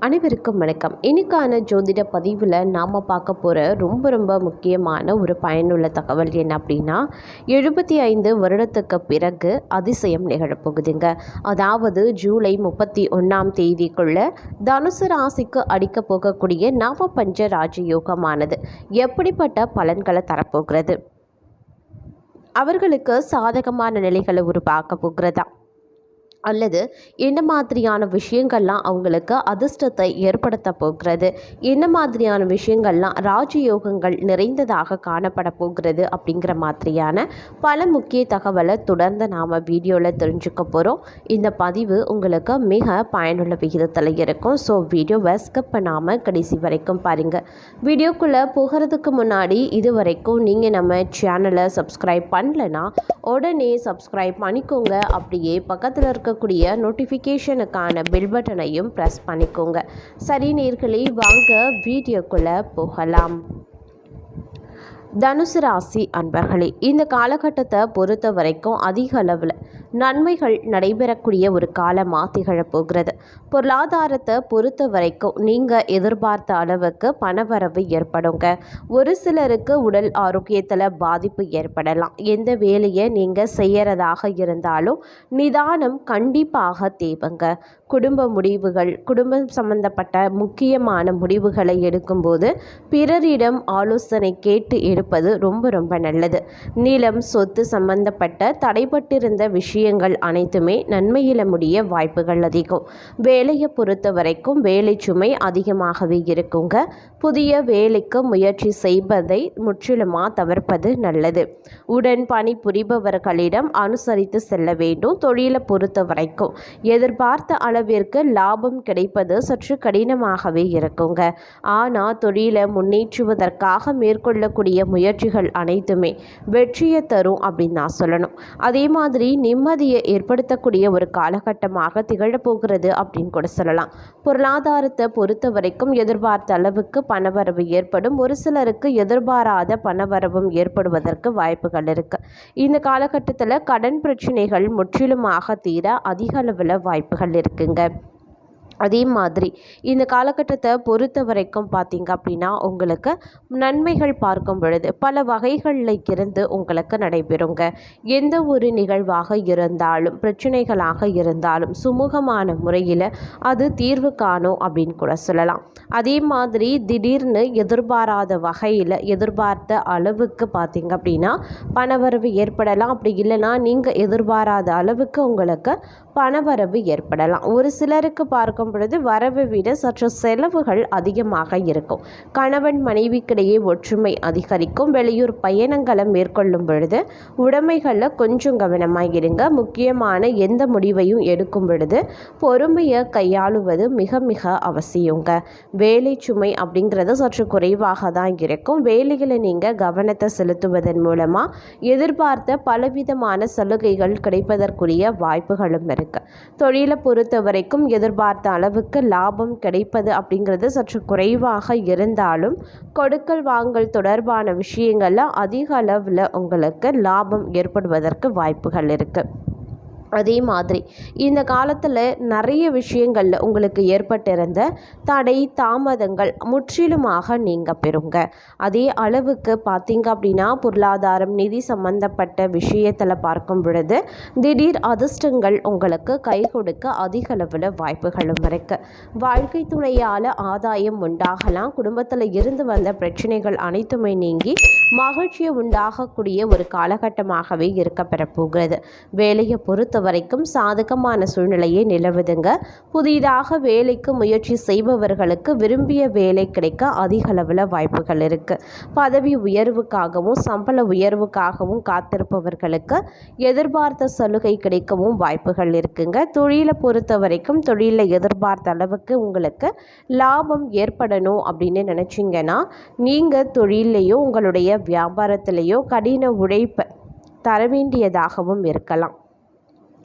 அனைவருக்கும் வணக்கம். இன்னைக்கான ஜோதிட பதிவில் நாம் பார்க்க போகிற ரொம்ப ரொம்ப முக்கியமான ஒரு பயனுள்ள தகவல் என்ன அப்படின்னா எழுபத்தி ஐந்து வருடத்துக்கு பிறகு அதிசயம் நிகழப்போகுதுங்க. அதாவது ஜூலை முப்பத்தி ஒன்றாம் தேதிக்குள்ள தனுசு ராசிக்கு அடிக்க போகக்கூடிய நவபஞ்ச ராஜயோகமானது எப்படிப்பட்ட பலன்களை தரப்போகிறது? அவர்களுக்கு சாதகமான நிலைகளை உருவாக்க போகிறதா? அல்லது என்ன மாதிரியான விஷயங்கள்லாம் அவங்களுக்கு அதிர்ஷ்டத்தை ஏற்படுத்த போகிறது? என்ன மாதிரியான விஷயங்கள்லாம் ராஜயோகங்கள் நிறைந்ததாக காணப்பட போகிறது? அப்படிங்கிற மாதிரியான பல முக்கிய தகவலை தொடர்ந்து நாம் வீடியோவில் தெரிஞ்சுக்க போகிறோம் இந்த பதிவு உங்களுக்கு மிக பயனுள்ள விகிதத்தில் இருக்கும். ஸோ வீடியோவை ஸ்கிப் பண்ணாமல் கடைசி வரைக்கும் பாருங்கள் வீடியோக்குள்ளே போகிறதுக்கு முன்னாடி இது வரைக்கும் நீங்கள் நம்ம சேனலை சப்ஸ்கிரைப் பண்ணலைன்னா உடனே சப்ஸ்கிரைப் பண்ணிக்கோங்க. அப்படியே பக்கத்தில் இருக்க இருக்கக்கூடிய நோட்டிஃபிகேஷனுக்கான பில் பட்டனையும் ப்ரெஸ் பண்ணிக்கோங்க. சரி நேர்களே வாங்க வீடியோக்குள்ளே போகலாம். தனுசு ராசி அன்பர்களே இந்த காலகட்டத்தை பொறுத்த வரைக்கும் அதிக அளவில் நன்மைகள் நடைபெறக்கூடிய ஒரு காலமாக திகழப்போகிறது. பொருளாதாரத்தை பொறுத்த வரைக்கும் நீங்கள் எதிர்பார்த்த அளவுக்கு பணவரவு ஏற்படுங்க. ஒரு சிலருக்கு உடல் ஆரோக்கியத்தில் பாதிப்பு ஏற்படலாம். எந்த வேலையை நீங்கள் செய்கிறதாக இருந்தாலும் நிதானம் கண்டிப்பாக தேவைங்க. குடும்ப முடிவுகள் குடும்பம் சம்பந்தப்பட்ட முக்கியமான முடிவுகளை எடுக்கும்போது பிறரிடம் ஆலோசனை கேட்டு எடுப்பது ரொம்ப ரொம்ப நல்லது. நிலம் சொத்து சம்பந்தப்பட்ட தடைப்பட்டிருந்த விஷயங்கள் அனைத்துமே நன்மையில முடிய வாய்ப்புகள் அதிகம். வேலையை பொறுத்த வரைக்கும் வேலை சுமை அதிகமாகவே இருக்குங்க. புதிய வேலைக்கு முயற்சி செய்வதை முற்றிலுமாக தவிர்ப்பது நல்லது. உடன் பணி புரிபவர்களிடம் அனுசரித்து செல்ல வேண்டும் தொழிலை பொறுத்த வரைக்கும் எதிர்பார்த்த அளவிற்கு லாபம் கிடைப்பது சற்று கடினமாகவே இருக்குங்க. ஆனால் தொழிலை முன்னேற்றுவதற்காக மேற்கொள்ளக்கூடிய முயற்சிகள் அனைத்துமே வெற்றியை தரும் அப்படின்னு நான் சொல்லணும். அதே மாதிரி நிம்மதியை ஏற்படுத்தக்கூடிய ஒரு காலகட்டமாக திகழப்போகிறது அப்படின்னு கூட சொல்லலாம். பொருளாதாரத்தை பொறுத்த வரைக்கும் எதிர்பார்த்த அளவுக்கு பணவரவு ஏற்படும். ஒரு சிலருக்கு எதிர்பாராத பணவரவும் ஏற்படுவதற்கு வாய்ப்புகள் இருக்கு. இந்த காலகட்டத்தில் கடன் பிரச்சனைகள் முற்றிலுமாக தீர அதிக அளவில் வாய்ப்புகள் இருக்குங்க. அதே மாதிரி இந்த காலகட்டத்தை பொறுத்த வரைக்கும் பார்த்திங்க அப்படின்னா உங்களுக்கு நன்மைகள் பார்க்கும் பொழுது பல வகைகளில் இருந்து உங்களுக்கு நடைபெறுங்க. எந்த ஒரு நிகழ்வாக இருந்தாலும் பிரச்சனைகளாக இருந்தாலும் சுமூகமான முறையில் அது தீர்வு காணும் அப்படின்னு கூட சொல்லலாம். அதே மாதிரி திடீர்னு எதிர்பாராத வகையில் எதிர்பார்த்த அளவுக்கு பார்த்திங்க அப்படின்னா பணவரவு ஏற்படலாம். அப்படி இல்லைன்னா நீங்கள் எதிர்பாராத அளவுக்கு உங்களுக்கு பணவரவு ஏற்படலாம். ஒரு சிலருக்கு பார்க்கும் பார்க்கும் பொழுது வரவை விட சற்று செலவுகள் அதிகமாக இருக்கும். கணவன் மனைவிக்கிடையே ஒற்றுமை அதிகரிக்கும். வெளியூர் பயணங்களை மேற்கொள்ளும் பொழுது உடைமைகளில் கொஞ்சம் கவனமாக இருங்க. முக்கியமான எந்த முடிவையும் எடுக்கும் பொழுது பொறுமையை கையாளுவது மிக மிக அவசியங்க. வேலை சுமை அப்படிங்கிறது சற்று குறைவாக தான் இருக்கும். வேலைகளை நீங்கள் கவனத்தை செலுத்துவதன் மூலமாக எதிர்பார்த்த பலவிதமான சலுகைகள் கிடைப்பதற்குரிய வாய்ப்புகளும் இருக்கு. தொழிலை பொறுத்த வரைக்கும் எதிர்பார்த்த அளவுக்கு லாபம் கிடைப்பது அப்படிங்கிறது சற்று குறைவாக இருந்தாலும் கொடுக்கல் வாங்கல் தொடர்பான விஷயங்களில் அதிக அளவில் உங்களுக்கு லாபம் ஏற்படுவதற்கு வாய்ப்புகள் இருக்குது அதே மாதிரி இந்த காலத்தில் நிறைய விஷயங்களில் உங்களுக்கு ஏற்பட்டிருந்த தடை தாமதங்கள் முற்றிலுமாக நீங்கள் பெறுங்க. அதே அளவுக்கு பார்த்தீங்க அப்படின்னா பொருளாதாரம் நிதி சம்பந்தப்பட்ட விஷயத்தில் பார்க்கும் பொழுது திடீர் அதிர்ஷ்டங்கள் உங்களுக்கு கை கொடுக்க அதிக அளவில் வாய்ப்புகளும் இருக்கு. வாழ்க்கை துணையால் ஆதாயம் உண்டாகலாம். குடும்பத்தில் இருந்து வந்த பிரச்சனைகள் அனைத்துமே நீங்கி மகிழ்ச்சியை உண்டாகக்கூடிய ஒரு காலகட்டமாகவே இருக்க பெறப்போகிறது வேலையை பொறுத்த வரைக்கும் சாதகமான சூழ்நிலையை நிலவுதுங்க. புதிதாக வேலைக்கு முயற்சி செய்பவர்களுக்கு விரும்பிய வேலை கிடைக்க அதிக அளவில் வாய்ப்புகள் இருக்குது பதவி உயர்வுக்காகவும் சம்பள உயர்வுக்காகவும் காத்திருப்பவர்களுக்கு எதிர்பார்த்த சலுகை கிடைக்கவும் வாய்ப்புகள் இருக்குங்க. தொழிலை பொறுத்த வரைக்கும் தொழிலில் எதிர்பார்த்த அளவுக்கு உங்களுக்கு லாபம் ஏற்படணும் அப்படின்னு நினச்சிங்கன்னா நீங்கள் தொழிலையும் உங்களுடைய வியாபாரத்திலேயோ கடின உழைப்பை தர வேண்டியதாகவும் இருக்கலாம்.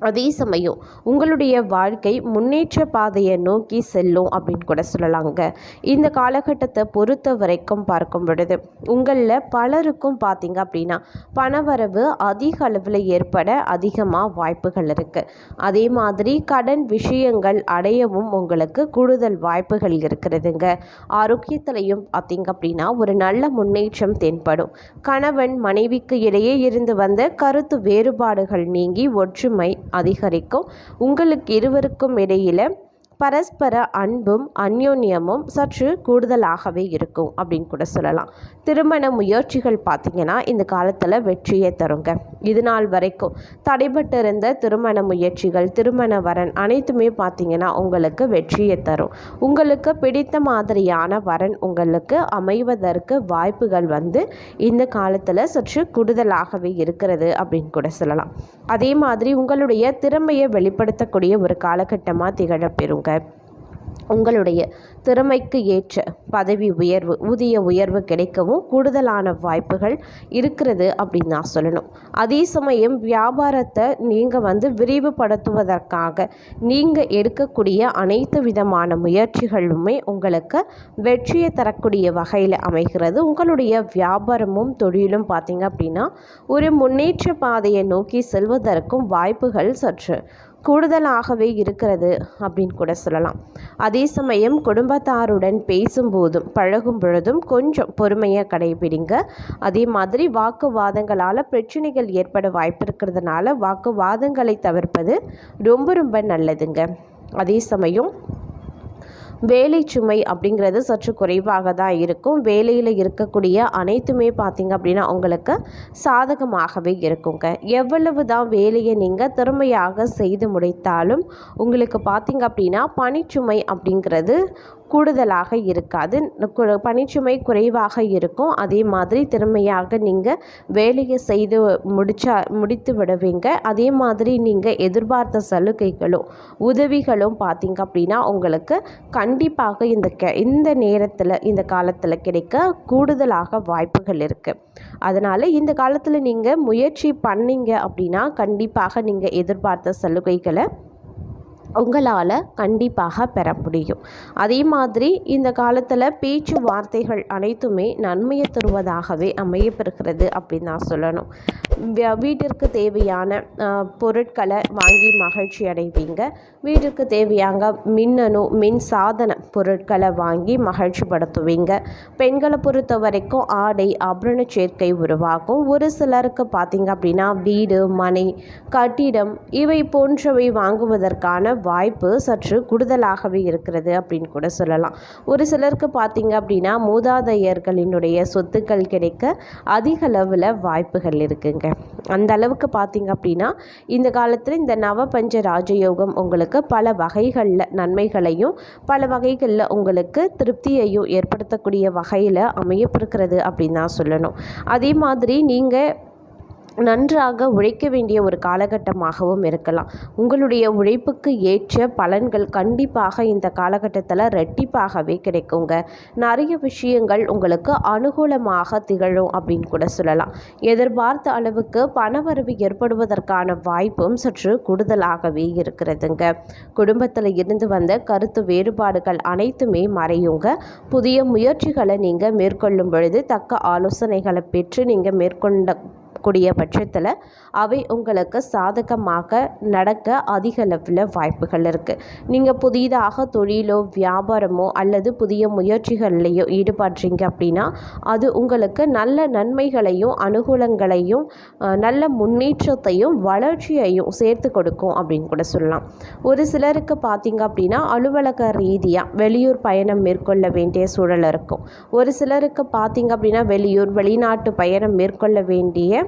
அதே சமயம் உங்களுடைய வாழ்க்கை முன்னேற்ற பாதையை நோக்கி செல்லும் அப்படின்னு கூட சொல்லலாங்க. இந்த காலகட்டத்தை பொறுத்த வரைக்கும் பார்க்கும் பொழுது உங்களில் பலருக்கும் பார்த்தீங்க அப்படின்னா பணவரவு அதிக அளவில் ஏற்பட அதிகமாக வாய்ப்புகள் இருக்குது அதே மாதிரி கடன் விஷயங்கள் அடையவும் உங்களுக்கு கூடுதல் வாய்ப்புகள் இருக்கிறதுங்க. ஆரோக்கியத்திலையும் பார்த்தீங்க அப்படின்னா ஒரு நல்ல முன்னேற்றம் தென்படும். கணவன் மனைவிக்கு இடையே இருந்து வந்த கருத்து வேறுபாடுகள் நீங்கி ஒற்றுமை அதிகரிக்கும். உங்களுக்கு இருவருக்கும் இடையில் பரஸ்பர அன்பும் அந்யோன்யமும் சற்று கூடுதலாகவே இருக்கும் அப்படின்னு கூட சொல்லலாம். திருமண முயற்சிகள் பார்த்திங்கன்னா இந்த காலத்தில் வெற்றியை தருங்க. இது நாள் வரைக்கும் தடைபட்டிருந்த திருமண முயற்சிகள் திருமண வரன் அனைத்துமே பார்த்திங்கன்னா உங்களுக்கு வெற்றியை தரும். உங்களுக்கு பிடித்த மாதிரியான வரன் உங்களுக்கு அமைவதற்கு வாய்ப்புகள் வந்து இந்த காலத்தில் சற்று கூடுதலாகவே இருக்கிறது அப்படின்னு கூட சொல்லலாம். அதே மாதிரி உங்களுடைய திறமையை வெளிப்படுத்தக்கூடிய ஒரு காலகட்டமாக திகழப்பெறுங்க உங்களுடைய திறமைக்கு ஏற்ற பதவி உயர்வு ஊதிய உயர்வு கிடைக்கவும் கூடுதலான வாய்ப்புகள் இருக்கிறது அப்படின்னு நான் சொல்லணும். அதே சமயம் வியாபாரத்தை நீங்கள் வந்து விரிவுபடுத்துவதற்காக நீங்கள் எடுக்கக்கூடிய அனைத்து விதமான முயற்சிகளுமே உங்களுக்கு வெற்றியை தரக்கூடிய வகையில் அமைகிறது. உங்களுடைய வியாபாரமும் தொழிலும் பார்த்திங்க அப்படின்னா ஒரு முன்னேற்ற பாதையை நோக்கி செல்வதற்கும் வாய்ப்புகள் சற்று கூடுதலாகவே இருக்கிறது அப்படின்னு கூட சொல்லலாம். அதே சமயம் குடும்பத்தாருடன் பேசும்போதும் பழகும் பொழுதும் கொஞ்சம் பொறுமையாக கடைபிடிங்க. அதே மாதிரி வாக்குவாதங்களால் பிரச்சனைகள் ஏற்பட வாய்ப்பு இருக்கிறதுனால வாக்குவாதங்களை தவிர்ப்பது ரொம்ப ரொம்ப நல்லதுங்க. அதே சமயம் வேலை சுமை அப்படிங்கிறது சற்று குறைவாக தான் இருக்கும். வேலையில் இருக்கக்கூடிய அனைத்துமே பார்த்திங்க அப்படின்னா உங்களுக்கு சாதகமாகவே இருக்குங்க. எவ்வளவு தான் வேலையை நீங்கள் திறமையாக செய்து முடித்தாலும் உங்களுக்கு பார்த்திங்க அப்படின்னா பணிச்சுமை அப்படிங்கிறது கூடுதலாக இருக்காது. பணிச்சுமை குறைவாக இருக்கும். அதே மாதிரி திறமையாக நீங்கள் வேலையை செய்து முடிச்சா முடித்து விடுவீங்க. அதே மாதிரி நீங்கள் எதிர்பார்த்த சலுகைகளும் உதவிகளும் பார்த்திங்க அப்படின்னா உங்களுக்கு கண்டிப்பாக இந்த கே இந்த நேரத்தில் இந்த காலத்தில் கிடைக்க கூடுதலாக வாய்ப்புகள் இருக்குது அதனால் இந்த காலத்தில் நீங்கள் முயற்சி பண்ணீங்க அப்படின்னா கண்டிப்பாக நீங்கள் எதிர்பார்த்த சலுகைகளை உங்களால் கண்டிப்பாக பெற முடியும். அதே மாதிரி இந்த காலத்தில் பேச்சு வார்த்தைகள் அனைத்துமே நன்மையை தருவதாகவே அமையப்பெறுகிறது அப்படின்னு நான் சொல்லணும். வீட்டிற்கு தேவையான பொருட்களை வாங்கி மகிழ்ச்சி அடைவீங்க. வீட்டிற்கு தேவையான மின்னணு மின் சாதன பொருட்களை வாங்கி மகிழ்ச்சி படுத்துவீங்க. பெண்களை பொறுத்த வரைக்கும் ஆடை ஆபரண சேர்க்கை உருவாகும். ஒரு சிலருக்கு பார்த்திங்க அப்படின்னா வீடு மனை கட்டிடம் இவை போன்றவை வாங்குவதற்கான வாய்ப்பு சற்று கூடுதலாகவே இருக்கிறது அப்படின்னு கூட சொல்லலாம். ஒரு சிலருக்கு பார்த்திங்க அப்படின்னா மூதாதையர்களினுடைய சொத்துக்கள் கிடைக்க அதிக அளவில் வாய்ப்புகள் இருக்குங்க. அந்த அளவுக்கு பார்த்திங்க அப்படின்னா இந்த காலத்தில் இந்த நவபஞ்ச ராஜயோகம் உங்களுக்கு பல வகைகளில் நன்மைகளையும் பல வகைகளில் உங்களுக்கு திருப்தியையும் ஏற்படுத்தக்கூடிய வகையில் அமையப்பிருக்கிறது அப்படின்னு தான் சொல்லணும். அதே மாதிரி நீங்கள் நன்றாக உழைக்க வேண்டிய ஒரு காலகட்டமாகவும் இருக்கலாம். உங்களுடைய உழைப்புக்கு ஏற்ற பலன்கள் கண்டிப்பாக இந்த காலகட்டத்தில் ரெட்டிப்பாகவே கிடைக்குங்க. நிறைய விஷயங்கள் உங்களுக்கு அனுகூலமாக திகழும் அப்படின்னு கூட சொல்லலாம். எதிர்பார்த்த அளவுக்கு பணவரவு ஏற்படுவதற்கான வாய்ப்பும் சற்று கூடுதலாகவே இருக்கிறதுங்க. குடும்பத்தில் இருந்து வந்த கருத்து வேறுபாடுகள் அனைத்துமே மறையுங்க. புதிய முயற்சிகளை நீங்கள் மேற்கொள்ளும் பொழுது தக்க ஆலோசனைகளை பெற்று நீங்கள் மேற்கொண்ட கூடிய பட்சத்தில் அவை உங்களுக்கு சாதகமாக நடக்க அதிக அளவில் வாய்ப்புகள் இருக்குது நீங்கள் புதிதாக தொழிலோ வியாபாரமோ அல்லது புதிய முயற்சிகள்லையோ ஈடுபடுறீங்க அப்படின்னா அது உங்களுக்கு நல்ல நன்மைகளையும் அனுகூலங்களையும் நல்ல முன்னேற்றத்தையும் வளர்ச்சியையும் சேர்த்து கொடுக்கும் அப்படின்னு கூட சொல்லலாம். ஒரு சிலருக்கு பார்த்தீங்க அப்படின்னா அலுவலக ரீதியாக வெளியூர் பயணம் மேற்கொள்ள வேண்டிய சூழல் இருக்கும். ஒரு சிலருக்கு பார்த்தீங்க அப்படின்னா வெளியூர் வெளிநாட்டு பயணம் மேற்கொள்ள வேண்டிய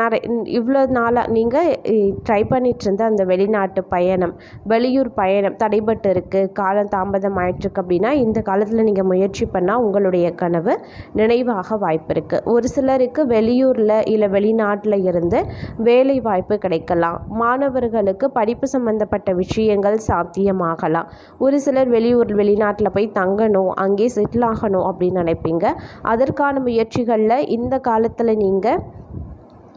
நிறைய இவ்வளோ நாளாக நீங்கள் ட்ரை பண்ணிகிட்ருந்த அந்த வெளிநாட்டு பயணம் வெளியூர் பயணம் தடைபட்டு இருக்குது காலம் தாமதம் ஆயிட்டுருக்கு அப்படின்னா இந்த காலத்தில் நீங்கள் முயற்சி பண்ணால் உங்களுடைய கனவு நினைவாக வாய்ப்பு இருக்குது ஒரு சிலருக்கு வெளியூரில் இல்லை வெளிநாட்டில் இருந்து வேலை வாய்ப்பு கிடைக்கலாம். மாணவர்களுக்கு படிப்பு சம்மந்தப்பட்ட விஷயங்கள் சாத்தியமாகலாம். ஒரு சிலர் வெளியூர் வெளிநாட்டில் போய் தங்கணும் அங்கே செட்டில் ஆகணும் அப்படின்னு நினைப்பீங்க. அதற்கான முயற்சிகளில் இந்த காலத்தில் நீங்கள்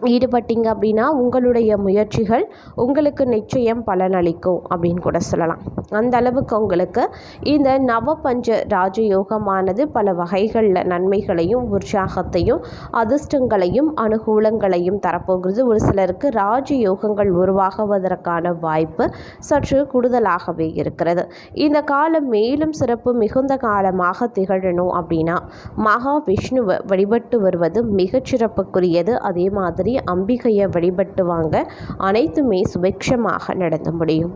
ஈடுபட்டீங்க அப்படின்னா உங்களுடைய முயற்சிகள் உங்களுக்கு நிச்சயம் பலனளிக்கும் அப்படின்னு கூட சொல்லலாம். அந்த அளவுக்கு உங்களுக்கு இந்த நவபஞ்ச ராஜயோகமானது பல வகைகளில் நன்மைகளையும் உற்சாகத்தையும் அதிர்ஷ்டங்களையும் அனுகூலங்களையும் தரப்போகிறது. ஒரு சிலருக்கு ராஜயோகங்கள் உருவாகுவதற்கான வாய்ப்பு சற்று கூடுதலாகவே இருக்கிறது. இந்த காலம் மேலும் சிறப்பு மிகுந்த காலமாக திகழணும் அப்படின்னா மகாவிஷ்ணுவை வழிபட்டு வருவது மிகச்சிறப்புக்குரியது. அதே மாதிரி அம்பிகையை வழிபட்டு வாங்க அனைத்துமே சுபிக்ஷமாக நடந்து முடியும்.